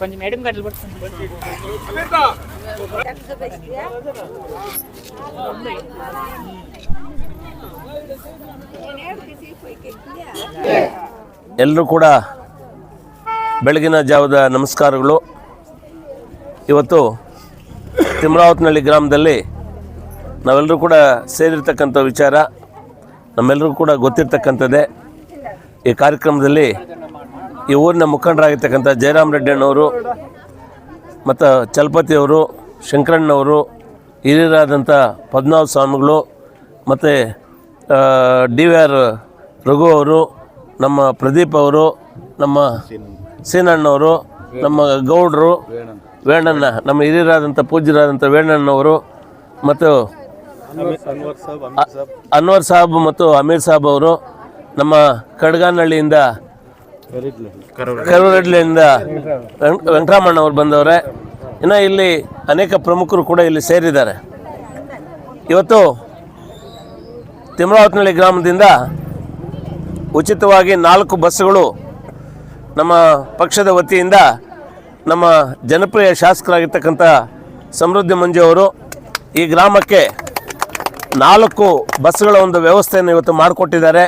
కొంచెం ఎడుము గడ్డలు పట్టుకోండి ಎಲ್ಲರೂ ಕೂಡ ಬೆಳಗಿನ ಜಾವದ ನಮಸ್ಕಾರಗಳು. ಇವತ್ತು ತಿಮ್ರಾವತ್ನಹಳ್ಳಿ ಗ್ರಾಮದಲ್ಲಿ ನಾವೆಲ್ಲರೂ ಕೂಡ ಸೇರಿರ್ತಕ್ಕಂಥ ವಿಚಾರ ನಮ್ಮೆಲ್ಲರಿಗೂ ಕೂಡ ಗೊತ್ತಿರ್ತಕ್ಕಂಥದ್ದೇ. ಈ ಕಾರ್ಯಕ್ರಮದಲ್ಲಿ ಈ ಊರಿನ ಮುಖಂಡರಾಗಿರ್ತಕ್ಕಂಥ ಜಯರಾಮ್ ರೆಡ್ಡಿ ಅಣ್ಣವರು ಮತ್ತು ಚಲಪತಿಯವರು ಶಂಕರಣ್ಣವರು, ಹಿರಿಯರಾದಂಥ ಪದ್ಮನಾಭ ಸ್ವಾಮಿಗಳು, ಮತ್ತು ಡಿ ವಿ ಆರ್ ರಘು ಅವರು, ನಮ್ಮ ಪ್ರದೀಪ್ ಅವರು, ನಮ್ಮ ಸೀನಣ್ಣವರು, ನಮ್ಮ ಗೌಡ್ರು, ವೇಣಣ್ಣ, ನಮ್ಮ ಹಿರಿಯರಾದಂಥ ಪೂಜ್ಯರಾದಂಥ ವೇಣಣ್ಣವರು ಮತ್ತು ಅನ್ವರ್ ಸಾಬ್ ಮತ್ತು ಅಮೀರ್ ಸಾಬ್ ಅವರು ನಮ್ಮ ಕಡ್ಗಾನಹಳ್ಳಿಯಿಂದ ಕರುರಡ್ಲಿಯಿಂದ ವೆಂಕ್- ವೆಂಕಟರಾಮಣ್ಣ ಅವರು ಬಂದವರೇ. ಇನ್ನು ಇಲ್ಲಿ ಅನೇಕ ಪ್ರಮುಖರು ಕೂಡ ಇಲ್ಲಿ ಸೇರಿದ್ದಾರೆ. ಇವತ್ತು ತಿಮ್ರಾವತ್ನಹಳ್ಳಿ ಗ್ರಾಮದಿಂದ ಉಚಿತವಾಗಿ ನಾಲ್ಕು ಬಸ್ಸುಗಳು ನಮ್ಮ ಪಕ್ಷದ ವತಿಯಿಂದ ನಮ್ಮ ಜನಪ್ರಿಯ ಶಾಸಕರಾಗಿರ್ತಕ್ಕಂಥ ಸಮೃದ್ಧಿ ಮಂಜು ಅವರು ಈ ಗ್ರಾಮಕ್ಕೆ ನಾಲ್ಕು ಬಸ್ಸುಗಳ ಒಂದು ವ್ಯವಸ್ಥೆಯನ್ನು ಇವತ್ತು ಮಾಡಿಕೊಟ್ಟಿದ್ದಾರೆ.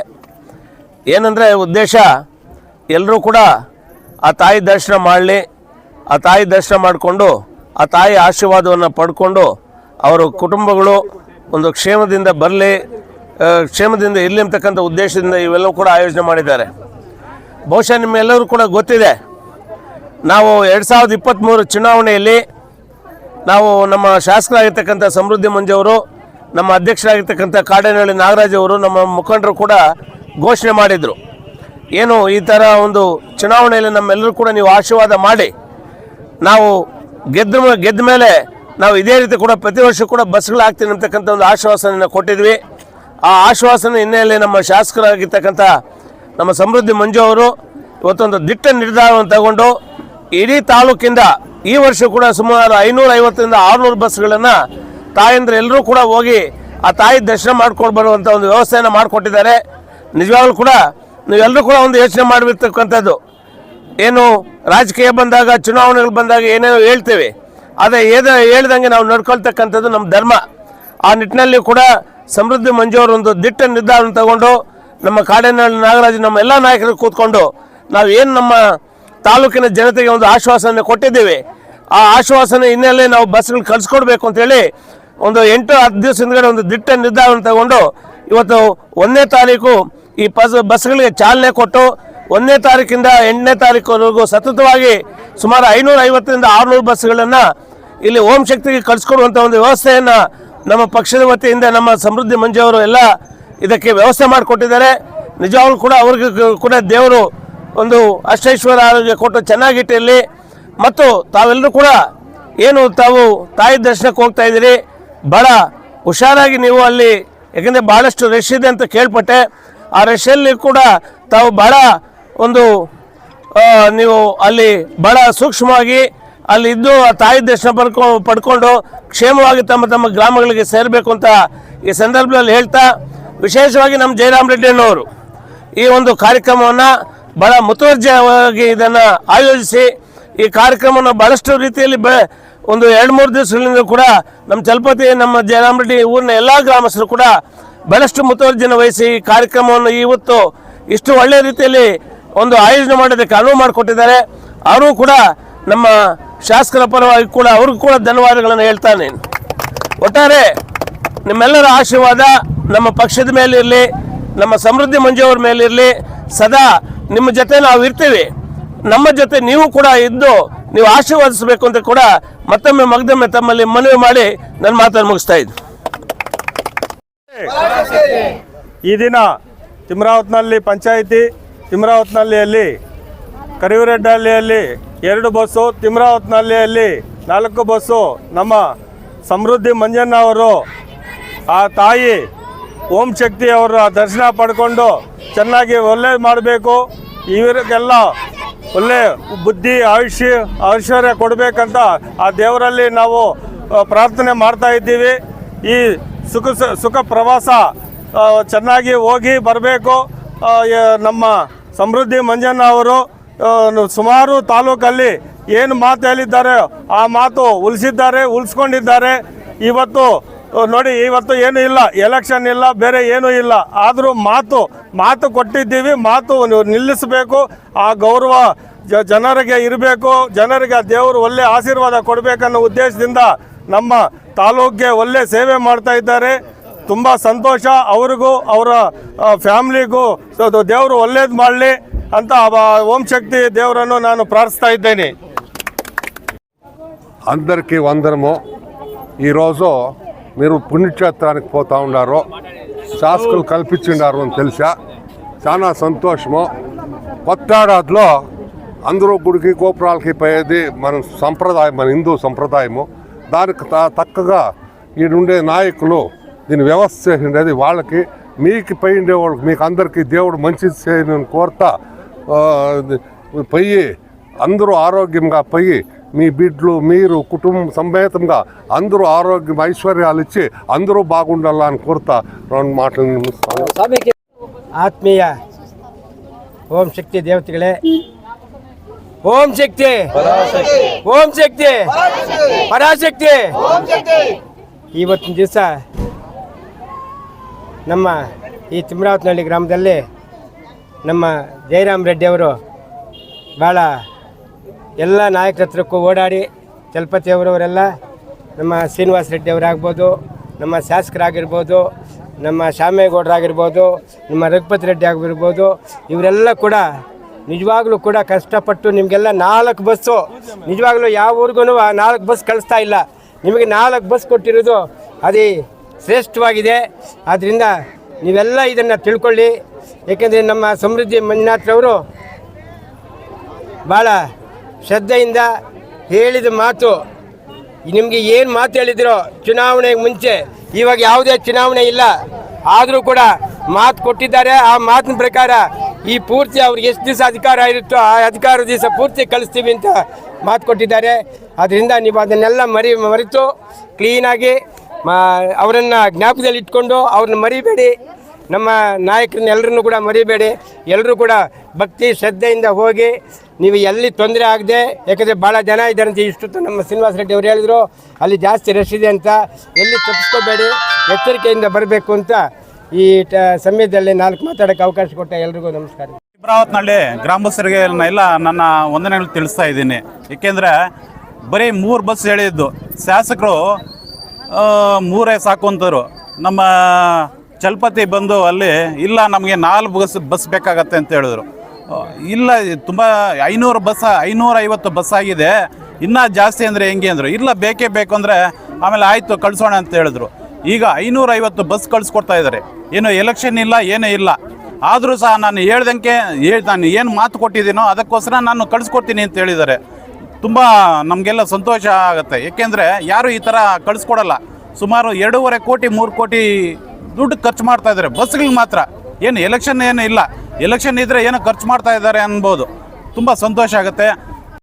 ಏನಂದರೆ ಉದ್ದೇಶ ಎಲ್ಲರೂ ಕೂಡ ಆ ತಾಯಿ ದರ್ಶನ ಮಾಡಲಿ, ಆ ತಾಯಿ ದರ್ಶನ ಮಾಡಿಕೊಂಡು, ಆ ತಾಯಿ ಆಶೀರ್ವಾದವನ್ನು ಪಡ್ಕೊಂಡು, ಅವರ ಕುಟುಂಬಗಳು ಒಂದು ಕ್ಷೇಮದಿಂದ ಬರಲಿ ಕ್ಷೇಮದಿಂದ ಇರಲಿ ಅಂತಕ್ಕಂಥ ಉದ್ದೇಶದಿಂದ ಇವೆಲ್ಲವೂ ಕೂಡ ಆಯೋಜನೆ ಮಾಡಿದ್ದಾರೆ. ಬಹುಶಃ ನಿಮ್ಮೆಲ್ಲರೂ ಕೂಡ ಗೊತ್ತಿದೆ. ನಾವು ಎರಡು ಸಾವಿರದ ಇಪ್ಪತ್ತ್ಮೂರು ಚುನಾವಣೆಯಲ್ಲಿ ನಾವು ನಮ್ಮ ಶಾಸಕರಾಗಿರ್ತಕ್ಕಂಥ ಸಮೃದ್ಧಿ ಮಂಜವರು ನಮ್ಮ ಅಧ್ಯಕ್ಷರಾಗಿರ್ತಕ್ಕಂಥ ಕಾಡೇನಹಳ್ಳಿ ನಾಗರಾಜ್ ಅವರು, ನಮ್ಮ ಮುಖಂಡರು ಕೂಡ ಘೋಷಣೆ ಮಾಡಿದರು. ಏನು ಈ ಥರ ಒಂದು ಚುನಾವಣೆಯಲ್ಲಿ ನಮ್ಮೆಲ್ಲರೂ ಕೂಡ ನೀವು ಆಶೀರ್ವಾದ ಮಾಡಿ, ನಾವು ಗೆದ್ದ ಗೆದ್ದ ಮೇಲೆ ನಾವು ಇದೇ ರೀತಿ ಕೂಡ ಪ್ರತಿ ವರ್ಷ ಕೂಡ ಬಸ್ಗಳು ಹಾಕ್ತೀನಿ ಅಂತಕ್ಕಂಥ ಒಂದು ಆಶ್ವಾಸನೆಯನ್ನು ಕೊಟ್ಟಿದ್ವಿ. ಆ ಆಶ್ವಾಸನೆ ಹಿನ್ನೆಲೆಯಲ್ಲಿ ನಮ್ಮ ಶಾಸಕರಾಗಿರ್ತಕ್ಕಂಥ ನಮ್ಮ ಸಮೃದ್ಧಿ ಮಂಜು ಅವರು ಇವತ್ತೊಂದು ದಿಟ್ಟ ನಿರ್ಧಾರವನ್ನು ತಗೊಂಡು ಇಡೀ ತಾಲೂಕಿಂದ ಈ ವರ್ಷ ಕೂಡ ಸುಮಾರು ಐನೂರ ಐವತ್ತರಿಂದ ಆರುನೂರು ಬಸ್ಗಳನ್ನು ತಾಯಂದ್ರೆ ಎಲ್ಲರೂ ಕೂಡ ಹೋಗಿ ಆ ತಾಯಿ ದರ್ಶನ ಮಾಡ್ಕೊಂಡು ಬರುವಂಥ ಒಂದು ವ್ಯವಸ್ಥೆಯನ್ನು ಮಾಡಿಕೊಟ್ಟಿದ್ದಾರೆ. ನಿಜವಾಗ್ಲೂ ಕೂಡ ನೀವೆಲ್ಲರೂ ಕೂಡ ಒಂದು ಯೋಚನೆ ಮಾಡಿರ್ತಕ್ಕಂಥದ್ದು. ಏನು ರಾಜಕೀಯ ಬಂದಾಗ, ಚುನಾವಣೆಗಳು ಬಂದಾಗ ಏನೇನೋ ಹೇಳ್ತೇವೆ. ಆದರೆ ಏದ ಹೇಳ್ದಂಗೆ ನಾವು ನಡ್ಕೊಳ್ತಕ್ಕಂಥದ್ದು ನಮ್ಮ ಧರ್ಮ. ಆ ನಿಟ್ಟಿನಲ್ಲಿ ಕೂಡ ಸಮೃದ್ಧಿ ಮಂಜು ಒಂದು ದಿಟ್ಟ ನಿರ್ಧಾರವನ್ನು ತಗೊಂಡು ನಮ್ಮ ಕಾಡೇನಹಳ್ಳಿ ನಾಗರಾಜ್ ನಮ್ಮ ಎಲ್ಲ ನಾಯಕರು ಕೂತ್ಕೊಂಡು ನಾವು ಏನು ನಮ್ಮ ತಾಲೂಕಿನ ಜನತೆಗೆ ಒಂದು ಆಶ್ವಾಸನೆ ಕೊಟ್ಟಿದ್ದೇವೆ. ಆ ಆಶ್ವಾಸನೆ ಹಿನ್ನೆಲೆ ನಾವು ಬಸ್ಗಳು ಕಳಿಸ್ಕೊಡ್ಬೇಕು ಅಂತೇಳಿ ಒಂದು ಎಂಟು ಹತ್ತು ದಿವಸ ಹಿಂದ್ಗಡೆ ಒಂದು ದಿಟ್ಟ ನಿರ್ಧಾರವನ್ನು ತಗೊಂಡು ಇವತ್ತು ಒಂದನೇ ತಾರೀಕು ಈ ಬಸ್ ಬಸ್ಗಳಿಗೆ ಚಾಲನೆ ಕೊಟ್ಟು ಒಂದನೇ ತಾರೀಕಿಂದ ಎಂಟನೇ ತಾರೀಕುವರೆಗೂ ಸತತವಾಗಿ ಸುಮಾರು ಐನೂರ ಐವತ್ತರಿಂದ ಆರುನೂರು ಬಸ್ಗಳನ್ನು ಇಲ್ಲಿ ಓಂ ಶಕ್ತಿಗೆ ಕಳಿಸ್ಕೊಡುವಂಥ ಒಂದು ವ್ಯವಸ್ಥೆಯನ್ನು ನಮ್ಮ ಪಕ್ಷದ ವತಿಯಿಂದ ನಮ್ಮ ಸಮೃದ್ಧಿ ಮಂಜು ಅವರು ಎಲ್ಲ ಇದಕ್ಕೆ ವ್ಯವಸ್ಥೆ ಮಾಡಿಕೊಟ್ಟಿದ್ದಾರೆ. ನಿಜವಾಗ್ಲೂ ಕೂಡ ಅವ್ರಿಗೆ ಕೂಡ ದೇವರು ಒಂದು ಅಷ್ಟೈಶ್ವರ ಆರೋಗ್ಯ ಕೊಟ್ಟು ಚೆನ್ನಾಗಿಟ್ಟಿರಲಿ. ಮತ್ತು ತಾವೆಲ್ಲರೂ ಕೂಡ ಏನು ತಾವು ತಾಯಿ ದರ್ಶನಕ್ಕೆ ಹೋಗ್ತಾ ಇದ್ದೀರಿ ಭಾಳ ಹುಷಾರಾಗಿ ನೀವು ಅಲ್ಲಿ, ಯಾಕೆಂದರೆ ಭಾಳಷ್ಟು ರಶ್ ಇದೆ ಅಂತ ಕೇಳ್ಪಟ್ಟೆ. ಆ ರಶಲ್ಲಿ ಕೂಡ ತಾವು ಭಾಳ ಒಂದು ನೀವು ಅಲ್ಲಿ ಭಾಳ ಸೂಕ್ಷ್ಮವಾಗಿ ಅಲ್ಲಿ ಇದ್ದು ಆ ತಾಯಿ ದರ್ಶನ ಪಡ್ಕೊ, ಪಡ್ಕೊಂಡು ಕ್ಷೇಮವಾಗಿ ತಮ್ಮ ತಮ್ಮ ಗ್ರಾಮಗಳಿಗೆ ಸೇರಬೇಕು ಅಂತ ಈ ಸಂದರ್ಭದಲ್ಲಿ ಹೇಳ್ತಾ, ವಿಶೇಷವಾಗಿ ನಮ್ಮ ಜಯರಾಮ್ ರೆಡ್ಡಿ ಅಣ್ಣವರು ಈ ಒಂದು ಕಾರ್ಯಕ್ರಮವನ್ನು ಬಹಳ ಮುತುವರ್ಜಿಯಾಗಿ ಇದನ್ನು ಆಯೋಜಿಸಿ, ಈ ಕಾರ್ಯಕ್ರಮವನ್ನು ಬಹಳಷ್ಟು ರೀತಿಯಲ್ಲಿ ಬೆ, ಒಂದು ಎರಡು ಮೂರು ದಿವಸಗಳಿಂದ ಕೂಡ ನಮ್ಮ ಚಲಪತಿ, ನಮ್ಮ ಜಯರಾಮ್ ರೆಡ್ಡಿ ಊರಿನ ಎಲ್ಲ ಗ್ರಾಮಸ್ಥರು ಕೂಡ ಬಹಳಷ್ಟು ಮುತುವರ್ಜಿಯನ್ನು ವಹಿಸಿ ಈ ಕಾರ್ಯಕ್ರಮವನ್ನು ಇವತ್ತು ಇಷ್ಟು ಒಳ್ಳೆಯ ರೀತಿಯಲ್ಲಿ ಒಂದು ಆಯೋಜನೆ ಮಾಡೋದಕ್ಕೆ ಅನುವು ಮಾಡಿಕೊಟ್ಟಿದ್ದಾರೆ. ಅವರು ಕೂಡ ನಮ್ಮ ಶಾಸಕರ ಪರವಾಗಿ ಕೂಡ ಅವ್ರಿಗೂ ಕೂಡ ಧನ್ಯವಾದಗಳನ್ನು ಹೇಳ್ತಾನೆ. ಒಟ್ಟಾರೆ ನಿಮ್ಮೆಲ್ಲರ ಆಶೀರ್ವಾದ ನಮ್ಮ ಪಕ್ಷದ ಮೇಲಿರಲಿ, ನಮ್ಮ ಸಮೃದ್ಧಿ ಮಂಜುವ್ರ ಮೇಲಿರಲಿ, ಸದಾ ನಿಮ್ಮ ಜೊತೆ ನಾವು ಇರ್ತೀವಿ. ನಮ್ಮ ಜೊತೆ ನೀವು ಕೂಡ ಇದ್ದು ನೀವು ಆಶೀರ್ವಾದಿಸಬೇಕು ಅಂತ ಕೂಡ ಮತ್ತೊಮ್ಮೆ ಮಗದೊಮ್ಮೆ ತಮ್ಮಲ್ಲಿ ಮನವಿ ಮಾಡಿ ನನ್ನ ಮಾತನ್ನು ಮುಗಿಸ್ತಾ ಇದ್ದೀನಿ ಈ ದಿನ ತಿಮ್ರಾವತ್ನಹಳ್ಳಿ ಪಂಚಾಯಿತಿ, ತಿಮ್ರಾವತ್ನಹಳ್ಳಿಯಲ್ಲಿ ಕರಿವರೆಡ್ಡಹಳ್ಳಿಯಲ್ಲಿ ಎರಡು ಬಸ್ಸು ತಿಮ್ರಾವತ್ನಹಳ್ಳಿಯಲ್ಲಿ, ನಾಲ್ಕು ಬಸ್ಸು ನಮ್ಮ ಸಮೃದ್ಧಿ ಮಂಜಣ್ಣ ಅವರು, ಆ ತಾಯಿ ಓಂ ಶಕ್ತಿ ಅವರ ದರ್ಶನ ಪಡ್ಕೊಂಡು ಚೆನ್ನಾಗಿ ಒಳ್ಳೆ ಮಾಡಬೇಕು. ಇವರಿಗೆಲ್ಲ ಒಳ್ಳೆ ಬುದ್ಧಿ, ಆಯುಷ್ಯ, ಐಶ್ವರ್ಯ ಕೊಡಬೇಕಂತ ಆ ದೇವರಲ್ಲಿ ನಾವು ಪ್ರಾರ್ಥನೆ ಮಾಡ್ತಾ ಇದ್ದೀವಿ. ಈ ಸುಖ ಸುಖ ಪ್ರವಾಸ ಚೆನ್ನಾಗಿ ಹೋಗಿ ಬರಬೇಕು. ನಮ್ಮ ಸಮೃದ್ಧಿ ಮಂಜಣ್ಣ ಅವರು ಸುಮಾರು ತಾಲೂಕಲ್ಲಿ ಏನು ಮಾತು ಹೇಳಿದ್ದಾರೆ, ಆ ಮಾತು ಉಳಿಸಿದ್ದಾರೆ ಉಳಿಸ್ಕೊಂಡಿದ್ದಾರೆ ಇವತ್ತು ನೋಡಿ, ಇವತ್ತು ಏನು ಇಲ್ಲ ಎಲೆಕ್ಷನ್ ಇಲ್ಲ, ಬೇರೆ ಏನೂ ಇಲ್ಲ. ಆದರೂ ಮಾತು ಮಾತು ಕೊಟ್ಟಿದ್ದೀವಿ, ಮಾತು ನಿಲ್ಲಿಸಬೇಕು, ಆ ಗೌರವ ಜನರಿಗೆ ಇರಬೇಕು, ಜನರಿಗೆ ದೇವರು ಒಳ್ಳೆ ಆಶೀರ್ವಾದ ಕೊಡಬೇಕನ್ನೋ ಉದ್ದೇಶದಿಂದ ನಮ್ಮ ತಾಲೂಕಿಗೆ ಒಳ್ಳೆ ಸೇವೆ ಮಾಡ್ತಾ ಇದ್ದಾರೆ. ತುಂಬ ಸಂತೋಷ, ಅವ್ರಿಗೂ, ಅವರ ಫ್ಯಾಮ್ಲಿಗೂ ದೇವರು ಒಳ್ಳೇದು ಮಾಡಲಿ. ಅಂತ ఓం శక్తి ದೇವರನ್ನು ನಾನು ప్రార్థిస్తా ఇద్దేని అందరికీ వందనము. ఈరోజు మీరు పుణ్యక్షేత్రానికి పోతా ఉన్నారు. శాసకులు కల్పించినారు అని తెలుసా? చాలా సంతోషము. కొత్త ఏడాదిలో అందరూ గుడికి గోపురాలకి పోయేది మన సంప్రదాయం మన హిందూ సంప్రదాయము. దానికి తక్కగా ఈడుండే నాయకులు దీన్ని వ్యవస్థ చేసిండేది వాళ్ళకి. మీకు పోయిండే వాళ్ళకి మీకు అందరికీ దేవుడు మంచిది చేయని కోరుతా ఆ, పోయి అందరూ ఆరోగ్యంగా పోయి మీ బిడ్డలు మీరు కుటుంబం సమేతంగా అందరూ ఆరోగ్యం ఐశ్వర్యాలు ఇచ్చి అందరూ బాగుండాలని కోరుతా రెండు మాటలు ముగిస్తాను. ಆತ್ಮೀಯ ಓಂ ಶಕ್ತಿ ದೇವತೆಗಳೇ ಓಂ ಶಕ್ತಿ ಓಂ ಶಕ್ತಿ ಪರಾಶಕ್ತಿ ಇವತ್ತಿನ ದಿವಸ ನಮ್ಮ ಈ ತಿಮ್ರಾವತ್ನಹಳ್ಳಿ ಗ್ರಾಮದಲ್ಲಿ ನಮ್ಮ ಜಯರಾಮ್ ರೆಡ್ಡಿ ಅವರು ಭಾಳ ಎಲ್ಲ ನಾಯಕರ ಹತ್ರಕ್ಕೂ ಓಡಾಡಿ ಚಲಪತಿ ಅವರವರೆಲ್ಲ ನಮ್ಮ ಶ್ರೀನಿವಾಸ ರೆಡ್ಡಿ ಅವರಾಗ್ಬೋದು, ನಮ್ಮ ಶಾಸಕರಾಗಿರ್ಬೋದು, ನಮ್ಮ ಶ್ಯಾಮೇಗೌಡರಾಗಿರ್ಬೋದು ನಮ್ಮ ರಘುಪತಿ ರೆಡ್ಡಿ ಆಗಿರ್ಬೋದು, ಇವರೆಲ್ಲ ಕೂಡ ನಿಜವಾಗ್ಲೂ ಕೂಡ ಕಷ್ಟಪಟ್ಟು ನಿಮಗೆಲ್ಲ ನಾಲ್ಕು ಬಸ್ಸು, ನಿಜವಾಗ್ಲೂ ಯಾವ ಊರಿಗೂ ನಾಲ್ಕು ಬಸ್ ಕಳಿಸ್ತಾ ಇಲ್ಲ. ನಿಮಗೆ ನಾಲ್ಕು ಬಸ್ ಕೊಟ್ಟಿರೋದು ಅದೇ ಶ್ರೇಷ್ಠವಾಗಿದೆ. ಆದ್ದರಿಂದ ನೀವೆಲ್ಲ ಇದನ್ನು ತಿಳ್ಕೊಳ್ಳಿ. ಏಕೆಂದರೆ ನಮ್ಮ ಸಮೃದ್ಧಿ ಮಂಜುನಾಥ್ರವರು ಭಾಳ ಶ್ರದ್ಧೆಯಿಂದ ಹೇಳಿದ ಮಾತು. ನಿಮಗೆ ಏನು ಮಾತು ಹೇಳಿದಿರೋ ಚುನಾವಣೆಗೆ ಮುಂಚೆ, ಇವಾಗ ಯಾವುದೇ ಚುನಾವಣೆ ಇಲ್ಲ. ಆದರೂ ಕೂಡ ಮಾತು ಕೊಟ್ಟಿದ್ದಾರೆ. ಆ ಮಾತಿನ ಪ್ರಕಾರ ಈ ಪೂರ್ತಿ ಅವ್ರಿಗೆ ಎಷ್ಟು ದಿವಸ ಅಧಿಕಾರ ಇರುತ್ತೋ ಆ ಅಧಿಕಾರ ದಿವಸ ಪೂರ್ತಿ ಕಳಿಸ್ತೀವಿ ಅಂತ ಮಾತು ಕೊಟ್ಟಿದ್ದಾರೆ. ಅದರಿಂದ ನೀವು ಅದನ್ನೆಲ್ಲ ಮರಿ, ಮರೆತು ಕ್ಲೀನಾಗಿ ಮಾ, ಅವರನ್ನು ಜ್ಞಾಪಕದಲ್ಲಿ ಇಟ್ಕೊಂಡು ಅವ್ರನ್ನ ಮರಿಬೇಡಿ. ನಮ್ಮ ನಾಯಕರನ್ನ ಎಲ್ಲರನ್ನೂ ಕೂಡ ಮರಿಬೇಡಿ. ಎಲ್ಲರೂ ಕೂಡ ಭಕ್ತಿ, ಶ್ರದ್ಧೆಯಿಂದ ಹೋಗಿ ನೀವು ಎಲ್ಲಿ ತೊಂದರೆ ಆಗದೆ, ಯಾಕಂದರೆ ಭಾಳ ಜನ ಇದ್ದಾರೆ ಇಷ್ಟು ನಮ್ಮ ಶ್ರೀನಿವಾಸ ರೆಡ್ಡಿ ಅವರು ಹೇಳಿದರು, ಅಲ್ಲಿ ಜಾಸ್ತಿ ರಶ್ ಇದೆ ಅಂತ. ಎಲ್ಲಿ ತಪ್ಪಿಸ್ಕೋಬೇಡಿ, ಎಚ್ಚರಿಕೆಯಿಂದ ಬರಬೇಕು ಅಂತ ಈ ಸಮಯದಲ್ಲಿ ನಾಲ್ಕು ಮಾತಾಡೋಕ್ಕೆ ಅವಕಾಶ ಕೊಟ್ಟ ಎಲ್ರಿಗೂ ನಮಸ್ಕಾರ. ಅಮರಾವತಿನಲ್ಲಿ ಗ್ರಾಮಸ್ಥರಿಗೆ ಎಲ್ಲ ನನ್ನ ವಂದನೆಗಳು ತಿಳಿಸ್ತಾ ಇದ್ದೀನಿ. ಏಕೆಂದರೆ ಬರೀ ಮೂರು ಬಸ್ ಹೇಳಿದ್ದು. ಶಾಸಕರು ಮೂರೇ ಸಾಕು ಅಂತರು ನಮ್ಮ ಚಲಪತಿ ಬಂದು ಅಲ್ಲಿ, ಇಲ್ಲ, ನಮಗೆ ನಾಲ್ಕು ಬಸ್ ಬಸ್ ಬೇಕಾಗತ್ತೆ ಅಂತ ಹೇಳಿದ್ರು. ಇಲ್ಲ, ತುಂಬ ಐನೂರು ಬಸ್ ಐನೂರ ಐವತ್ತು ಬಸ್ ಆಗಿದೆ. ಇನ್ನೂ ಜಾಸ್ತಿ ಅಂದರೆ ಹೆಂಗೆ ಅಂದರು? ಇಲ್ಲ, ಬೇಕೇ ಬೇಕು ಅಂದರೆ ಆಮೇಲೆ ಆಯಿತು, ಕಳಿಸೋಣ ಅಂತ ಹೇಳಿದ್ರು. ಈಗ ಐನೂರ ಐವತ್ತು ಬಸ್ ಕಳಿಸ್ಕೊಡ್ತಾ ಇದ್ದಾರೆ ಏನು ಎಲೆಕ್ಷನ್ ಇಲ್ಲ, ಏನೂ ಇಲ್ಲ. ಆದರೂ ಸಹ ನಾನು ಹೇಳ್ದಂಗೆ, ಹೇಳಿ, ನಾನು ಏನು ಮಾತು ಕೊಟ್ಟಿದ್ದೀನೋ ಅದಕ್ಕೋಸ್ಕರ ನಾನು ಕಳಿಸ್ಕೊಡ್ತೀನಿ ಅಂತ ಹೇಳಿದ್ದಾರೆ. ತುಂಬ ನಮಗೆಲ್ಲ ಸಂತೋಷ ಆಗುತ್ತೆ. ಏಕೆಂದರೆ ಯಾರು ಈ ಥರ ಕಳಿಸ್ಕೊಡಲ್ಲ. ಸುಮಾರು ಎರಡೂವರೆ ಕೋಟಿ, ಮೂರು ಕೋಟಿ ದುಡ್ಡು ಖರ್ಚು ಮಾಡ್ತಾ ಇದ್ದಾರೆ. ಬಸ್ಗಳಿಗೆ ಮಾತ್ರ. ಏನು ಎಲೆಕ್ಷನ್ ಏನು ಇಲ್ಲ. ಎಲೆಕ್ಷನ್ ಇದ್ದರೆ ಏನೋ ಖರ್ಚು ಮಾಡ್ತಾ ಇದ್ದಾರೆ ಅನ್ಬೋದು. ತುಂಬ ಸಂತೋಷ ಆಗುತ್ತೆ.